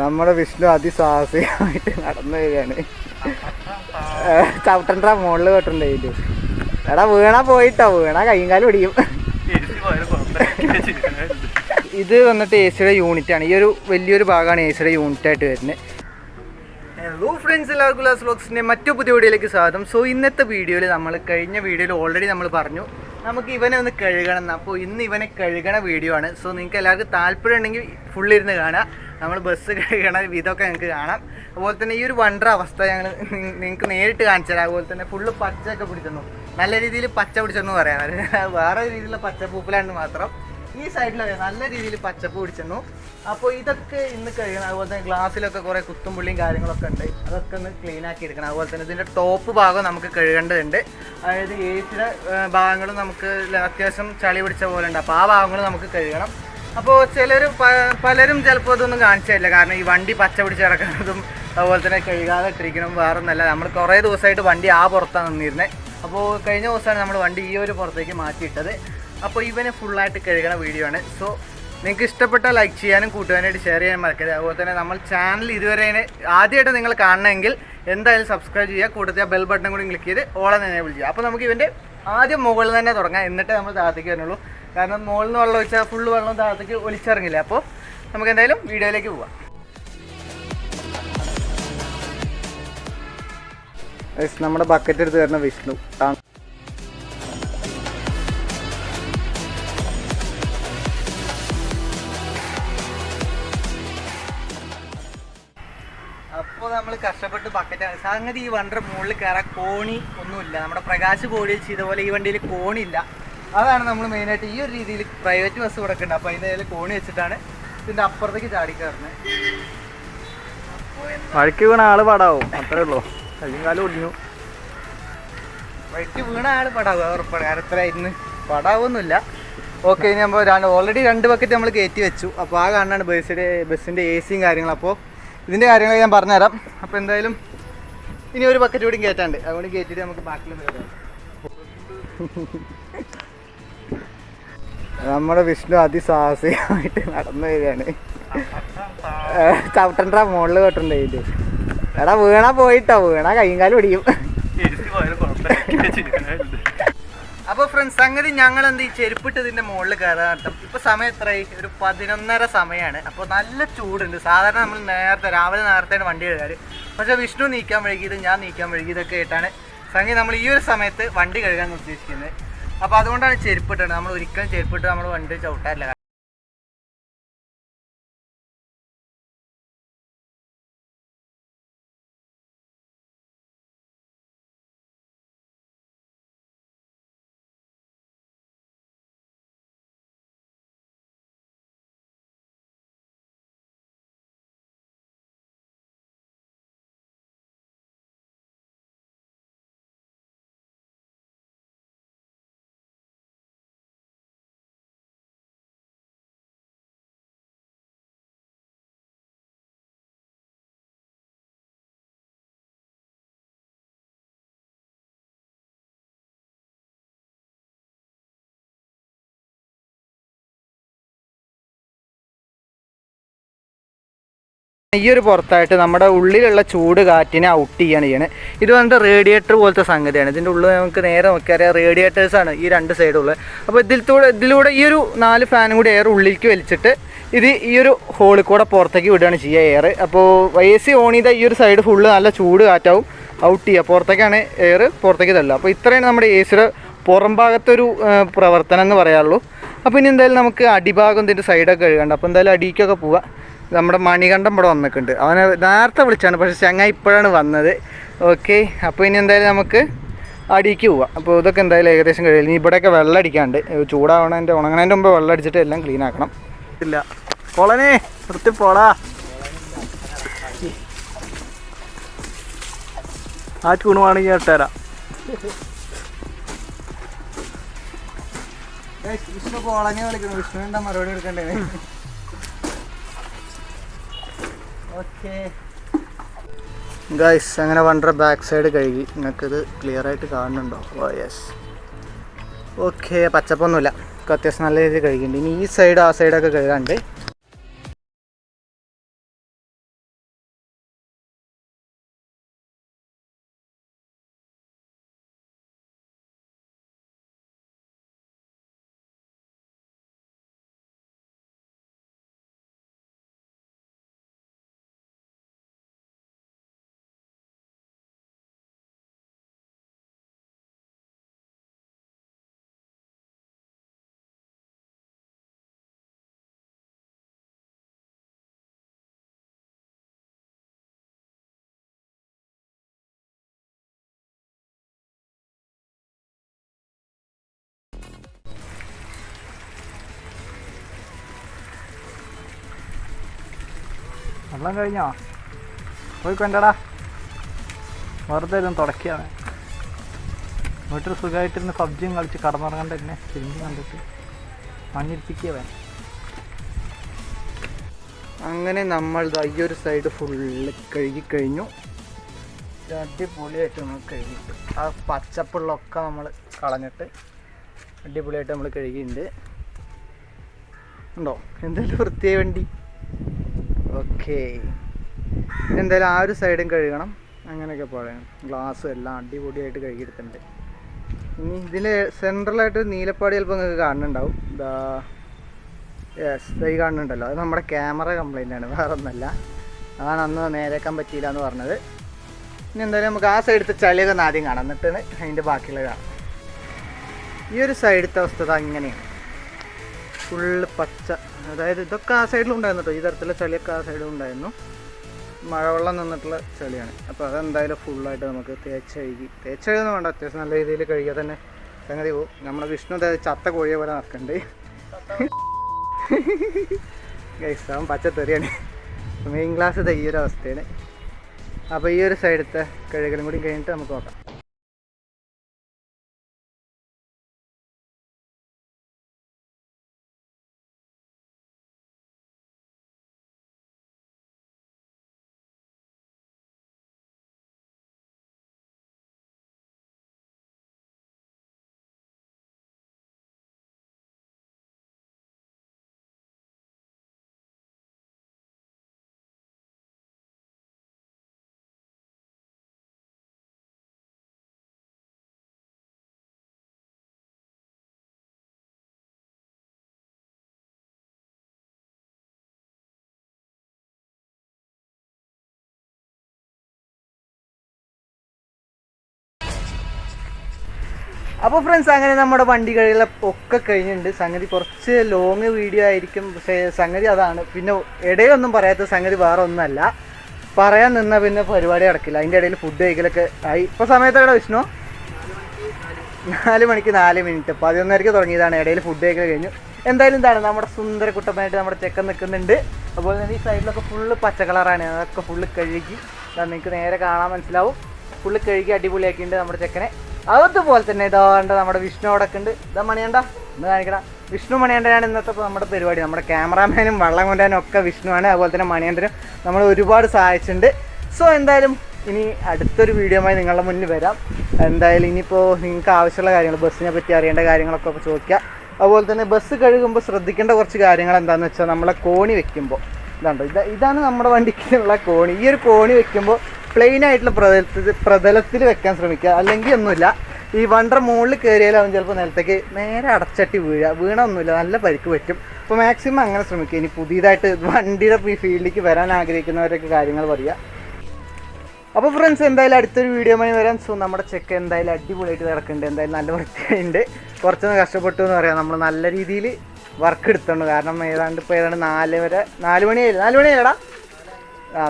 നമ്മുടെ വിഷ്ണു അതിസാഹസികമായിട്ട് നടന്നു വരികയാണ്. ചവിട്ടണ്ട മുകളിൽ കേട്ടിട്ടുണ്ടായിട്ട് എടാ വീണ പോയിട്ടോ. വീണ കയ്യും പിടിക്കും ഇത് വന്നിട്ട് എ സിയുടെ യൂണിറ്റ് ആണ്. ഈ ഒരു വലിയൊരു ഭാഗമാണ് എ സിയുടെ യൂണിറ്റ് ആയിട്ട് വരുന്നത്. ഹലോ ഫ്രണ്ട്സ് എല്ലാവർക്കും ലാസ് വ്ലോഗ്സിന്റെ മറ്റു പുതിയ വീഡിയോയിലേക്ക് സ്വാഗതം. സോ ഇന്നത്തെ വീഡിയോയിൽ നമ്മൾ കഴിഞ്ഞ വീഡിയോയിൽ ഓൾറെഡി നമ്മൾ പറഞ്ഞു. നമുക്ക് ഇവനെ ഒന്ന് കഴുകണം എന്ന്. അപ്പോൾ ഇന്ന് ഇവനെ കഴുകണ വീഡിയോ ആണ്. സോ നിങ്ങൾക്ക് എല്ലാവർക്കും താല്പര്യം ഉണ്ടെങ്കിൽ ഫുള്ളിരുന്ന് കാണാം. നമ്മൾ ബസ് കഴിയണ ഇതൊക്കെ നിങ്ങൾക്ക് കാണാം. അതുപോലെ തന്നെ ഈ ഒരു വണ്ടർ അവസ്ഥ ഞങ്ങൾ നിങ്ങൾക്ക് നേരിട്ട് കാണിച്ചു തരാം. അതുപോലെ തന്നെ ഫുള്ള് പച്ചയൊക്കെ പിടിച്ചെന്നു. നല്ല രീതിയിൽ പച്ച പിടിച്ചെന്ന് പറയാം. വേറെ രീതിയിലുള്ള പച്ചപ്പൂപ്പിലാണ് മാത്രം. ഈ സൈഡിലൊക്കെ നല്ല രീതിയിൽ പച്ചപ്പ് പിടിച്ചെന്നു. അപ്പോൾ ഇതൊക്കെ ഇന്ന് കഴിയണം. അതുപോലെ തന്നെ ഗ്ലാസ്സിലൊക്കെ കുറേ കുത്തും പുള്ളിയും കാര്യങ്ങളൊക്കെ ഉണ്ട്. അതൊക്കെ ഒന്ന് ക്ലീൻ ആക്കി എടുക്കണം. അതുപോലെ തന്നെ ഇതിന്റെ ടോപ്പ് ഭാഗം നമുക്ക് കഴുകേണ്ടതുണ്ട്. അതായത് ഏച്ചിയുടെ ഭാഗങ്ങളും നമുക്ക് അത്യാവശ്യം ചളി പിടിച്ച പോലെ ഉണ്ട്. അപ്പോൾ ആ ഭാഗങ്ങൾ നമുക്ക് കഴുകണം. അപ്പോൾ ചിലർ പലരും ചിലപ്പോൾ ഇതൊന്നും കാണിച്ചില്ല കാരണം ഈ വണ്ടി പച്ച പിടിച്ച് കിടക്കുന്നതും അതുപോലെ തന്നെ കഴുകാതെ ഇട്ടിരിക്കണം വേറെ ഒന്നല്ല നമ്മൾ കുറേ ദിവസമായിട്ട് വണ്ടി ആ പുറത്താണ് നിന്നിരുന്നത് അപ്പോൾ കഴിഞ്ഞ ദിവസമാണ് നമ്മൾ വണ്ടി ഈ ഒരു പുറത്തേക്ക് മാറ്റിയിട്ടത്. അപ്പോൾ ഇവനെ ഫുള്ളായിട്ട് കഴുകണ വീഡിയോ ആണ്. സോ നിങ്ങൾക്ക് ഇഷ്ടപ്പെട്ട ലൈക്ക് ചെയ്യാനും കൂട്ടുകാരായിട്ട് ഷെയർ ചെയ്യാൻ മറക്കരുത്. അതുപോലെ തന്നെ നമ്മൾ ചാനൽ ഇതുവരെ ആദ്യമായിട്ട് നിങ്ങൾ കാണണമെങ്കിൽ എന്തായാലും സബ്സ്ക്രൈബ് ചെയ്യുക. കൂടുതൽ ബെൽ ബട്ടൺ കൂടി ക്ലിക്ക് ചെയ്ത് ഓളെ എനേബിൾ ചെയ്യുക. അപ്പോൾ നമുക്ക് ഇവന്റെ ആദ്യം മുകളിൽ തന്നെ തുടങ്ങാം. എന്നിട്ട് നമ്മൾ താഴത്തേക്ക് വരുന്നുള്ളൂ കാരണം മുകളിൽ നിന്ന് വെള്ളം ഒഴിച്ചാൽ ഫുള്ള് വെള്ളം താഴത്തേക്ക് ഒലിച്ചിറങ്ങില്ല. അപ്പോൾ നമുക്ക് എന്തായാലും വീഡിയോയിലേക്ക് പോവാം. നമ്മുടെ ബക്കറ്റ് എടുത്ത് തരുന്ന വിഷ്ണു. സംഗതി ഈ വണ്ടിയുടെ മുകളിൽ കയറാൻ കോണി ഒന്നുമില്ല. നമ്മുടെ പ്രകാശ് കോടിയിൽ ചെയ്ത പോലെ ഈ വണ്ടിയിൽ കോണിയില്ല. അതാണ് നമ്മൾ മെയിനായിട്ട് ഈ ഒരു രീതിയിൽ പ്രൈവറ്റ് ബസ് കൊടുക്കേണ്ടത് അപ്പോൾ അതിന്റെ കയ്യിൽ കോണി വെച്ചിട്ടാണ് ഇതിന്റെ അപ്പുറത്തേക്ക് ചാടി കയറുന്നത് വഴിക്ക് വീണ ആൾ പാടാവും. അത്രേ ഉള്ളൂ. കയ്യും കാലം ഒടിഞ്ഞു. വഴിക്ക് വീണ ആൾ പടാവും. ഉറപ്പാണ്. കാരണം എത്ര ഇന്ന് പടാവൊന്നുമില്ല. ഓക്കെ ഇനി നമ്മൾ രണ്ട് ഓൾറെഡി രണ്ട് ബക്കറ്റ് നമ്മൾ കയറ്റി വെച്ചു. അപ്പോൾ ആ കാരണമാണ് ബസ്സിന്റെ ബസ്സിന്റെ എ സിയും കാര്യങ്ങളും. അപ്പോൾ ഇതിന്റെ കാര്യങ്ങൾ ഞാൻ പറഞ്ഞുതരാം. അപ്പോൾ എന്തായാലും ഇനി ഒരു ബക്കറ്റ് കൂടി കയറ്റാണ്ട് അതുകൊണ്ട് കയറ്റിട്ട് നമുക്ക് ബാക്കിൽ നമ്മുടെ വിഷ്ണു അതിസാഹസികമായിട്ട് നടന്നു വരികയാണ്. ചവിട്ടണ്ട മുകളിൽ കേട്ടിട്ടുണ്ടായിട്ട് എടാ വീണാ പോയിട്ടോ. വീണ കയ്യും കാലും പിടിക്കും അപ്പോൾ ഫ്രണ്ട്സ് സംഗതി ഞങ്ങൾ എന്ത് ഈ ചെരുപ്പിട്ട് ഇതിന്റെ മുകളിൽ കയറാട്ടം ഇപ്പൊ സമയം എത്രയായി? ഒരു പതിനൊന്നര സമയമാണ് അപ്പോൾ നല്ല ചൂടുണ്ട്. സാധാരണ നമ്മൾ നേരത്തെ രാവിലെ നേരത്തെയാണ് വണ്ടി കഴുകാറ്. പക്ഷെ വിഷ്ണു നീക്കാൻ വഴുകിയത് ഞാൻ നീക്കാൻ വഴുകിയതൊക്കെ ആയിട്ടാണ് സംഗതി നമ്മൾ ഈ ഒരു സമയത്ത് വണ്ടി കഴുകാൻ ഉദ്ദേശിക്കുന്നത്. അപ്പോൾ അതുകൊണ്ടാണ് ചെരുപ്പിട്ടത് നമ്മൾ ഒരിക്കലും ചെരുപ്പിട്ട് നമ്മൾ വണ്ടി ചവിട്ടാറില്ല. ഈ ഒരു പുറത്തായിട്ട് നമ്മുടെ ഉള്ളിലുള്ള ചൂട് കാറ്റിനെ ഔട്ട് ചെയ്യാണ് ചെയ്യണത് ഇത് വന്നിട്ട് റേഡിയേറ്റർ പോലത്തെ സംഗതിയാണ്. ഇതിന്റെ ഉള്ളിൽ നമുക്ക് നേരെ നോക്കിയറിയാം റേഡിയേറ്റേഴ്സ് ആണ് ഈ രണ്ട് സൈഡുള്ളത് അപ്പോൾ ഇതിലൂടെ ഇതിലൂടെ ഈ ഒരു നാല് ഫാനും കൂടി എയർ ഉള്ളിലേക്ക് വലിച്ചിട്ട് ഇത് ഈ ഒരു ഹോളിൽ കൂടെ പുറത്തേക്ക് വിടുകയാണ് ചെയ്യുക എയർ അപ്പോൾ എ സി ഓൺ ചെയ്താൽ ഈ ഒരു സൈഡ് ഫുള്ള് നല്ല ചൂട് കാറ്റാവും ഔട്ട് ചെയ്യുക. പുറത്തേക്കാണ് എയർ പുറത്തേക്ക് തള്ളുക. അപ്പോൾ ഇത്രയാണ് നമ്മുടെ എ സിയുടെ പുറം ഭാഗത്തൊരു പ്രവർത്തനം എന്ന് പറയാനുള്ളൂ അപ്പോൾ ഇനി എന്തായാലും നമുക്ക് അടിഭാഗം ഇതിന്റെ സൈഡൊക്കെ കഴുകണ്ട. അപ്പോൾ എന്തായാലും അടിക്കൊക്കെ പോവാം നമ്മുടെ മണികണ്ഠം ഇവിടെ വന്നിട്ടുണ്ട്. അവനെ നേരത്തെ വിളിച്ചാണ് പക്ഷെ ചങ്ങ ഇപ്പോഴാണ് വന്നത്. ഓക്കെ അപ്പോൾ ഇനി എന്തായാലും നമുക്ക് അടിക്ക് പോവാം. അപ്പോൾ ഇതൊക്കെ എന്തായാലും ഏകദേശം കഴിയില്ല ഇനി ഇവിടെയൊക്കെ വെള്ളം അടിക്കാണ്ട് ചൂടാവണതിന്റെ ഉണങ്ങണതിന്റെ മുമ്പ് വെള്ളം അടിച്ചിട്ട് എല്ലാം ക്ലീൻ ആക്കണം. ഇല്ല. പൊളനെ നിർത്തി പോടാ ആ ചൂണുവാണെങ്കിൽ ഇട്ടുതരാം വിഷ്ണു കോളനി വിളിക്കുന്നു. വിഷ്ണുവിന്റെ മറുപടി കൊടുക്കണ്ടേ? ഗൈസ് അങ്ങനെ വണ്ടർ ബാക്ക് സൈഡ് കഴുകി. നിങ്ങൾക്കിത് ക്ലിയർ ആയിട്ട് കാണുന്നുണ്ടോ? ഓ യെസ് ഓക്കെ പച്ചപ്പൊന്നുമില്ല. അത്യാവശ്യം നല്ല രീതിയിൽ കഴുകിയിട്ടുണ്ട്. ഇനി ഈ സൈഡ് ആ സൈഡൊക്കെ കഴുകാണ്ട് വെള്ളം കഴിഞ്ഞോ? പോയി കൊണ്ടടാ. വെറുതെ ഇരുന്ന് തുടക്കിയാണ്. വീട്ടിൽ സുഖമായിട്ടിരുന്ന് പബ്ജിയും കളിച്ച് കടന്നിറങ്ങണ്ട എന്നെ. തിരിഞ്ഞ് കണ്ടിട്ട് മണ്ണിരിപ്പിക്കവൻ അങ്ങനെ നമ്മൾ ഈ ഒരു സൈഡ് ഫുള്ള് കഴുകി കഴിഞ്ഞു. അടിപൊളിയായിട്ട് നമ്മൾ കഴുകിയിട്ട്. ആ പച്ചപ്പുള്ളൊക്കെ നമ്മൾ കളഞ്ഞിട്ട് അടിപൊളിയായിട്ട് നമ്മൾ കഴുകിയിട്ടുണ്ട്. ഉണ്ടോ? എന്തെങ്കിലും വൃത്തിയായി വണ്ടി? ഓക്കെ എന്തായാലും ആ ഒരു സൈഡും കഴുകണം. അങ്ങനെയൊക്കെ പറയണം ഗ്ലാസ് എല്ലാം അടിപൊളിയായിട്ട് കഴുകിയെടുത്തിട്ടുണ്ട് ഇനി ഇതിൽ സെൻട്രലായിട്ട് നീലപ്പാടി ചിലപ്പോൾ നിങ്ങൾക്ക് കാണുന്നുണ്ടാവും. ഇതാ യെസ് ഈ കാണുന്നുണ്ടല്ലോ. അത് നമ്മുടെ ക്യാമറ കംപ്ലൈന്റ് ആണ്. വേറെ ഒന്നല്ല അതാണ് അന്ന് നേരേക്കാൻ പറ്റിയില്ല എന്ന് പറഞ്ഞത്. ഇനി എന്തായാലും നമുക്ക് ആ സൈഡത്തെ ചളിയൊക്കെ ഒന്ന് ആദ്യം കാണാം. എന്നിട്ടാണ് അതിന്റെ ബാക്കിയുള്ളത് കാണാം. ഈ ഒരു സൈഡത്തെ അവസ്ഥ ദാ ഇങ്ങനെയാണ്. ഫുള്ള് പച്ച. അതായത് ഇതൊക്കെ ആ സൈഡിലും ഉണ്ടായിരുന്നു കേട്ടോ ഈ തരത്തിലുള്ള ചളിയൊക്കെ ആ സൈഡിലും ഉണ്ടായിരുന്നു. മഴവെള്ളം നിന്നിട്ടുള്ള ചളിയാണ്. അപ്പോൾ അതെന്തായാലും ഫുള്ളായിട്ട് നമുക്ക് തേച്ച് കഴുകി. തേച്ച് കഴുകുന്ന വേണ്ട അത്യാവശ്യം നല്ല രീതിയിൽ കഴുകിയാൽ തന്നെ സംഗതി പോകും നമ്മുടെ വിഷ്ണു ചത്ത കോഴിയെ പോലെ നടക്കണ്ട്? ഗൈസ് അവൻ പച്ചത്തെറിയാണ്. മെയിൻ ക്ലാസ് ഈ ഒരു അവസ്ഥയാണ്. അപ്പോൾ ഈ ഒരു സൈഡത്തെ കഴുകലും കൂടി കഴിഞ്ഞിട്ട് നമുക്ക് നോക്കാം. അപ്പോൾ ഫ്രണ്ട്സ് അങ്ങനെ നമ്മുടെ വണ്ടി കഴിയുള്ള ഒക്കെ കഴിഞ്ഞിട്ടുണ്ട്. സംഗതി കുറച്ച് ലോങ് വീഡിയോ ആയിരിക്കും. പക്ഷേ സംഗതി അതാണ്. പിന്നെ ഇടയൊന്നും പറയാത്ത സംഗതി വേറെ ഒന്നല്ല. പറയാൻ നിന്ന പിന്നെ പരിപാടി നടക്കില്ല. അതിന്റെ ഇടയിൽ ഫുഡ് കഴിക്കലൊക്കെ ആയി. ഇപ്പോൾ സമയത്തെവിടെ വിഷ്ണു? നാല് മണിക്ക് നാല് മിനിറ്റ്. പതിനൊന്നരയ്ക്ക് തുടങ്ങിയതാണ്. ഇടയിൽ ഫുഡ് കഴിക്കൽ കഴിഞ്ഞു. എന്തായാലും എന്താണ് നമ്മുടെ സുന്ദര കുട്ടപ്പനായിട്ട് നമ്മുടെ ചെക്കൻ നിൽക്കുന്നുണ്ട്. അതുപോലെ തന്നെ ഈ സൈഡിലൊക്കെ ഫുള്ള് പച്ച കളറാണ്. അതൊക്കെ ഫുള്ള് കഴുകി. നിങ്ങൾക്ക് നേരെ കാണാൻ മനസ്സിലാവും. ഫുള്ള് കഴുകി അടിപൊളിയാക്കിയിട്ടുണ്ട് നമ്മുടെ ചെക്കനെ. അതുപോലെ തന്നെ ഇതാണ്ട് നമ്മുടെ വിഷ്ണു അവിടെ ഉണ്ട്. ഇതാ മണിയണ്ട ഇന്ന് കാണിക്കണം വിഷ്ണു മണിയണ്ടനാണ് ഇന്നത്തെ നമ്മുടെ പരിപാടി. നമ്മുടെ ക്യാമറാമാനും വള്ളം കൊണ്ടാനും ഒക്കെ വിഷ്ണുവാണ്. അതുപോലെ തന്നെ മണിയണ്ടനും നമ്മൾ ഒരുപാട് സഹായിച്ചിട്ടുണ്ട്. സോ എന്തായാലും ഇനി അടുത്തൊരു വീഡിയോമായി നിങ്ങളുടെ മുന്നിൽ വരാം. എന്തായാലും ഇനിയിപ്പോൾ നിങ്ങൾക്ക് ആവശ്യമുള്ള കാര്യങ്ങൾ ബസ്സിനെ പറ്റി അറിയേണ്ട കാര്യങ്ങളൊക്കെ ചോദിക്കുക അതുപോലെ തന്നെ ബസ് കഴുകുമ്പോൾ ശ്രദ്ധിക്കേണ്ട കുറച്ച് കാര്യങ്ങൾ എന്താണെന്ന് വെച്ചാൽ നമ്മളെ കോണി വെക്കുമ്പോൾ ഇതാണ്ടോ ഇതാ ഇതാണ് നമ്മുടെ വണ്ടിക്കുള്ള കോണി. ഈ ഒരു കോണി വെക്കുമ്പോൾ പ്ലെയിൻ ആയിട്ടുള്ള പ്രതലത്തിൽ പ്രതലത്തിൽ വെക്കാൻ ശ്രമിക്കുക. അല്ലെങ്കിൽ ഒന്നുമില്ല. ഈ വണ്ടർ മുകളിൽ കയറിയാലാവും ചിലപ്പോൾ നിലത്തേക്ക് നേരെ അടച്ചട്ടി വീഴുക വീണൊന്നുമില്ല നല്ല പരിക്ക് പറ്റും. അപ്പോൾ മാക്സിമം അങ്ങനെ ശ്രമിക്കുക. ഇനി പുതിയതായിട്ട് വണ്ടിയുടെ ഈ ഫീൽഡിലേക്ക് വരാൻ ആഗ്രഹിക്കുന്നവരൊക്കെ കാര്യങ്ങൾ പറയുക അപ്പോൾ ഫ്രണ്ട്സ് എന്തായാലും അടുത്തൊരു വീഡിയോ മണി വരാൻ സോ നമ്മുടെ ചെക്ക് എന്തായാലും അടിപൊളിയായിട്ട് നടക്കുന്നുണ്ട്. എന്തായാലും നല്ല വൃത്തിയുണ്ട്. കുറച്ചൊന്ന് കഷ്ടപ്പെട്ടു എന്ന് പറയാം. നമ്മൾ നല്ല രീതിയിൽ വർക്ക് എടുത്തുണ്ട്. കാരണം ഏതാണ്ട് ഇപ്പോൾ ഏതാണ്ട് നാല് വരെ നാല് മണിയായി. നാല് മണിയായില്ലടാ. ആ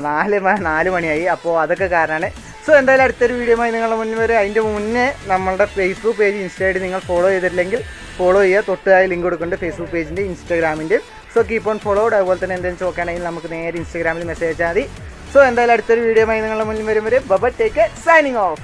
നാല് നാല് മണിയായി. അപ്പോൾ അതൊക്കെ കാരണമാണ് സോ എന്തായാലും അടുത്തൊരു വീഡിയോയുമായി നിങ്ങളുടെ മുന്നിൽ വരും. അതിന്റെ മുന്നേ നമ്മളുടെ ഫേസ്ബുക്ക് പേജ് ഇൻസ്റ്റ നിങ്ങൾ ഫോളോ ചെയ്തിട്ടില്ലെങ്കിൽ ഫോളോ ചെയ്യുക. തൊട്ടായി ലിങ്ക് കൊടുക്കുന്നുണ്ട് ഫേസ്ബുക്ക് പേജിന്റെ ഇൻസ്റ്റാഗ്രാമിന്റെ സോ കീപ്പ് ഓൺ ഫോളോഡ് അതുപോലെ തന്നെ എന്തെങ്കിലും ചോദിക്കുകയാണെങ്കിൽ നമുക്ക് നേരെ ഇൻസ്റ്റാഗ്രാമിൽ മെസ്സേജ് അയച്ചാൽ മതി. സോ എന്തായാലും അടുത്തൊരു വീഡിയോയുമായി നിങ്ങളുടെ മുന്നിൽ വരും. വരെ. ബബ ടേക്ക് സൈനിങ് ഓഫ്